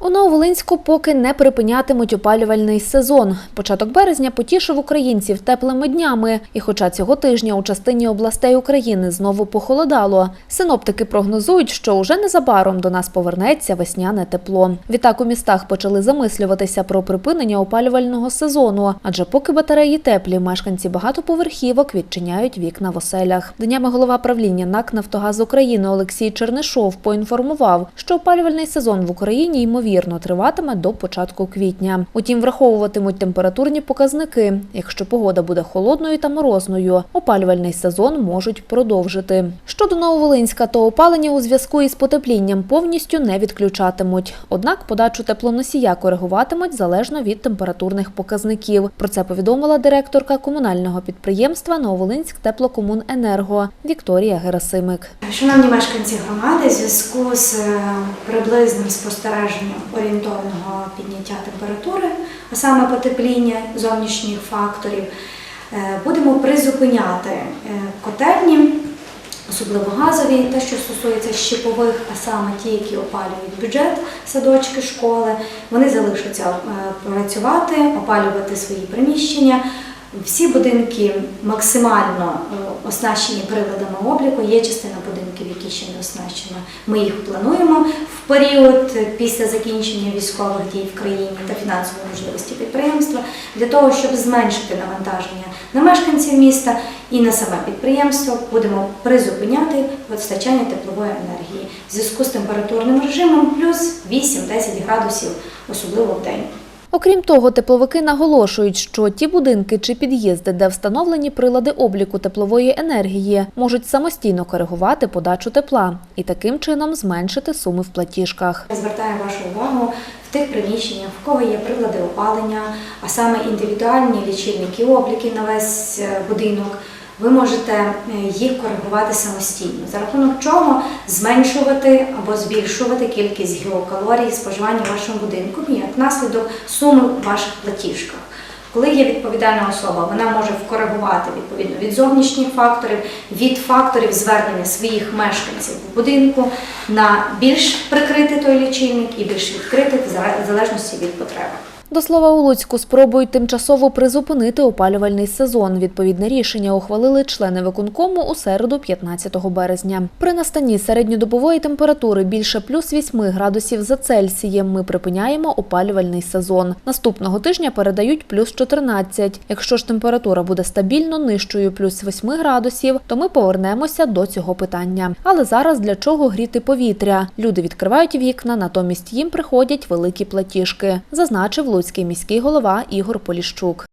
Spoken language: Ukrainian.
У Нововолинську поки не припинятимуть опалювальний сезон. Початок березня потішив українців теплими днями. І хоча цього тижня у частині областей України знову похолодало, синоптики прогнозують, що уже незабаром до нас повернеться весняне тепло. Відтак у містах почали замислюватися про припинення опалювального сезону, адже поки батареї теплі, мешканці багатоповерхівок відчиняють вікна в оселях. Днями голова правління НАК «Нафтогаз України Олексій Чернишов поінформував, що опалювальний сезон в Україні ймовірно триватиме до початку квітня. Утім, враховуватимуть температурні показники. Якщо погода буде холодною та морозною, опалювальний сезон можуть продовжити. Щодо Нововолинська, то опалення у зв'язку із потеплінням повністю не відключатимуть. Однак подачу теплоносія коригуватимуть залежно від температурних показників. Про це повідомила директорка комунального підприємства Нововолинськ теплокомуненерго Вікторія Герасимик. Шановні мешканці громади, в зв'язку з е, приблизним спостереженням орієнтовного підняття температури, а саме потепління зовнішніх факторів, е, будемо призупиняти е, котельні, особливо газові, те, що стосується щепових, а саме ті, які опалюють бюджет, садочки, школи, вони залишаться е, працювати, опалювати свої приміщення. Всі будинки максимально е, оснащені приладами обліку. Є частина будинків, які ще не оснащені. Ми їх плануємо в період після закінчення військових дій в країні та фінансової можливості підприємства для того, щоб зменшити навантаження на мешканців міста і на саме підприємство. Будемо призупиняти постачання теплової енергії в зв'язку з температурним режимом плюс 8-10 градусів, особливо в день. Окрім того, тепловики наголошують, що ті будинки чи під'їзди, де встановлені прилади обліку теплової енергії, можуть самостійно коригувати подачу тепла і таким чином зменшити суми в платіжках. Звертаю вашу увагу в тих приміщеннях, в кого є прилади опалення, а саме індивідуальні лічильники обліки на весь е, будинок. Ви можете е, їх коригувати самостійно, за рахунок чого зменшувати або збільшувати кількість геокалорій споживання вашому будинку як наслідок суми в ваших платіжках. Коли є відповідальна особа, вона може вкоригувати відповідно від зовнішніх факторів, від факторів звернення своїх мешканців в будинку на більш прикритий той лічильник і більш відкритий в залежності від потреби. До слова, у Луцьку спробують тимчасово призупинити опалювальний сезон. Відповідне рішення ухвалили члени виконкому у середу, 15 березня. При настанні середньодобової температури більше плюс 8 градусів за Цельсієм ми припиняємо опалювальний сезон. Наступного тижня передають плюс 14. Якщо ж температура буде стабільно нижчою плюс 8 градусів, то ми повернемося до цього питання. Але зараз для чого гріти повітря? Люди відкривають вікна, натомість їм приходять великі платіжки, зазначив Луцький міський голова Ігор Поліщук.